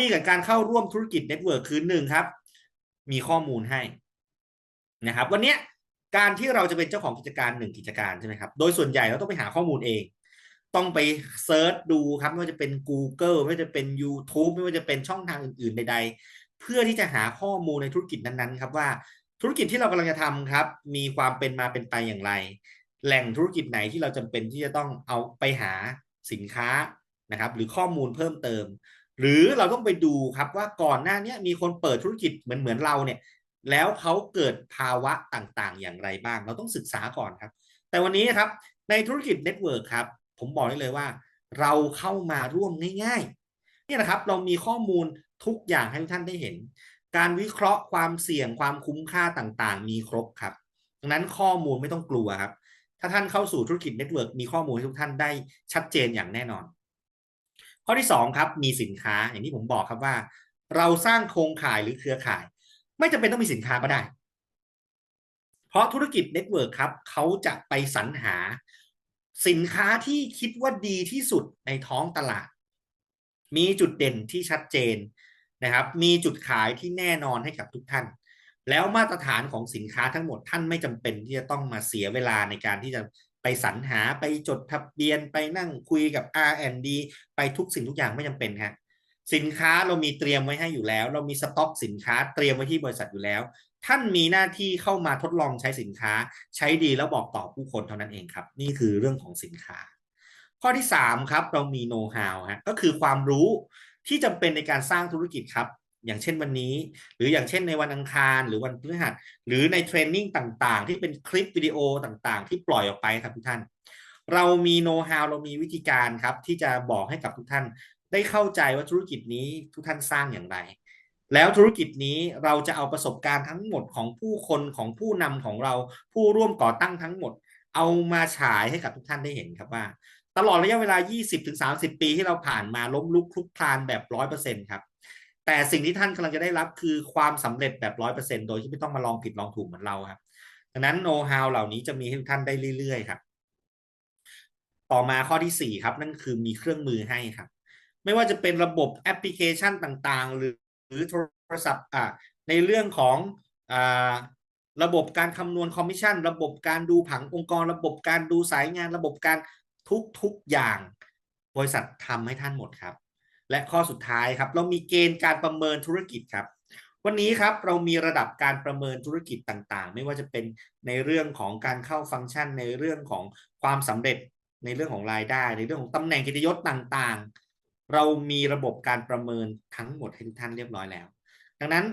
ดีกับการเข้าร่วมธุรกิจเน็ตเวิร์กคือหนึ่งครับ มีข้อมูลให้นะครับ วันนี้การที่เราจะเป็นเจ้าของกิจการหนึ่งกิจการใช่ไหมครับ โดยส่วนใหญ่เราต้องไปหาข้อมูลเอง ต้องไปเซิร์ชดูครับ ไม่ว่าจะเป็น Google ไม่ว่าจะเป็น YouTube ไม่ว่าจะเป็นช่องทางอื่นๆใด ๆ เพื่อที่จะหาข้อมูลในธุรกิจนั้นๆ ครับว่าธุรกิจที่เรากำลังจะทำครับ มีความเป็นมาเป็นไปอย่างไร แหล่งธุรกิจไหนที่เราจำเป็นที่จะต้องเอาไปหาสินค้านะครับ หรือข้อมูลเพิ่มเติม หรือเราต้องไปดูครับว่าก่อนหน้านี้มีคนเปิดธุรกิจเหมือนเหมือนเราเนี่ย แล้วเขาเกิดภาวะต่างๆ อย่างไรบ้าง เราต้องศึกษาก่อนครับ แต่วันนี้ครับในธุรกิจเน็ตเวิร์กครับผมบอกได้เลยว่า เราเข้ามาร่วมง่ายๆนี่นะครับเรามีข้อมูลทุกอย่างให้ทุกท่านได้เห็น การวิเคราะห์ความเสี่ยงความคุ้มค่าต่างๆ มีครบครับดังนั้นข้อมูลไม่ต้องกลัวครับ ถ้าท่านเข้าสู่ธุรกิจเน็ตเวิร์กมีข้อมูลให้ทุกท่านได้ชัดเจนอย่างแน่นอน ข้อที่สองครับมีสินค้าอย่างที่ผมบอกครับว่า เราสร้างโครงข่ายหรือเครือข่าย ไม่จำเป็นต้องมีสินค้าก็ได้ เพราะธุรกิจเน็ตเวิร์กครับเขาจะไปสรรหา สินค้าที่คิดว่าดีที่สุดในท้องตลาด มีจุดเด่นที่ชัดเจนนะครับ มีจุดขายที่แน่นอนให้กับทุกท่าน แล้วมาตรฐานของสินค้าทั้งหมดท่านไม่จำเป็นที่จะต้องมาเสียเวลาในการที่จะ ไปสรรหาไปจดทะเบียนไปนั่งคุยกับ R&D ไปทุกสิ่งทุกอย่างไม่จำเป็นครับสินค้าเรามีเตรียมไว้ให้อยู่แล้ว เรามีสต็อกสินค้าเตรียมไว้ที่บริษัทอยู่แล้ว ท่านมีหน้าที่เข้ามาทดลองใช้สินค้า ใช้ดีแล้วบอกต่อผู้คนเท่านั้นเองครับ นี่คือเรื่องของสินค้า ข้อที่3ครับเรามีโน้ตฮาวฮะก็คือความรู้ที่จำเป็นในการสร้างธุรกิจครับ อย่างเช่นวันนี้ หรืออย่างเช่นในวันอังคารหรือวันพฤหัสหรือในเทรนนิ่งต่างๆ ที่เป็นคลิปวิดีโอต่างๆ ที่ปล่อยออกไปครับทุกท่าน เรามีโน้ตฮาวเรามีวิธีการครับที่จะบอกให้กับทุกท่าน ได้เข้าใจว่าธุรกิจนี้ทุกท่านสร้างอย่างไร แล้วธุรกิจนี้เราจะเอาประสบการณ์ทั้งหมดของผู้คนของผู้นำของเราผู้ร่วมก่อตั้งทั้งหมด เอามาฉายให้กับทุกท่านได้เห็นครับว่า ตลอดระยะเวลา 20-30 ปีที่เราผ่านมาล้มลุกคลุกคลานแบบ 100%ครับ แต่สิ่งที่ท่านกำลังจะได้รับคือความสำเร็จแบบ100%โดยที่ไม่ต้องมาลองผิดลองถูกเหมือนเราครับ ดังนั้นโน้ตฮาวเหล่านี้จะมีให้ท่านได้เรื่อยๆครับ ต่อมาข้อที่4ครับ นั่นคือมีเครื่องมือให้ครับ ไม่ว่าจะเป็นระบบแอปพลิเคชันต่างๆหรือหรือโทรศัพท์อ่าในเรื่องของอ่าระบบการคำนวณคอมมิชชั่น ระบบการดูผังองค์กร ระบบการดูสายงาน ระบบการทุกๆอย่าง บริษัททำให้ท่านหมดครับ และข้อสุดท้ายครับ เรามีเกณฑ์การประเมินธุรกิจครับวันนี้ครับเรามีระดับการประเมินธุรกิจต่างๆ ไม่ว่าจะเป็นในเรื่องของการเข้าฟังก์ชันในเรื่องของความสำเร็จในเรื่องของรายได้ ในเรื่องของตำแหน่งกิตยศต่างๆ เรามีระบบการประเมินทั้งหมดให้ทุกท่านเรียบร้อยแล้ว ดังนั้น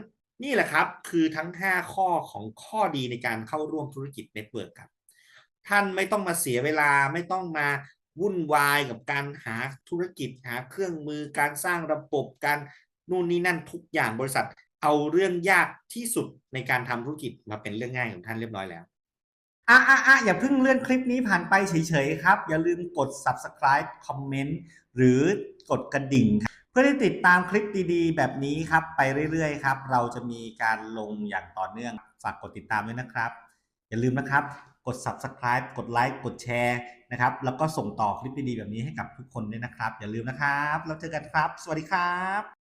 นี่แหละครับคือทั้ง 5 ข้อของข้อดีในการเข้าร่วมธุรกิจเน็ตเวิร์กครับท่านไม่ต้องมาเสียเวลาไม่ต้องมา วุ่นวายกับการหาธุรกิจหาเครื่องมือการสร้างระบบการนู่นนี่นั่นทุกอย่างบริษัท เอาเรื่องยากที่สุดในการทำธุรกิจมาเป็นเรื่องง่ายของท่านเรียบร้อยแล้วอะอะอะอย่าเพิ่งเลื่อนคลิปนี้ผ่านไปเฉยๆครับ อย่าลืมกด subscribe คอมเมนต์หรือกดกระดิ่งครับเพื่อที่ติดตามคลิปดีๆ แบบนี้ครับ ไปเรื่อยๆครับ เราจะมีการลงอย่างต่อเนื่องฝากกดติดตามด้วยนะครับ อย่าลืมนะครับ กด subscribe กดไลค์กดแชร์นะครับ แล้วก็ส่งต่อคลิปดีๆแบบนี้ให้กับทุกคนด้วยนะครับ อย่าลืมนะครับแล้วเจอกันครับ สวัสดีครับ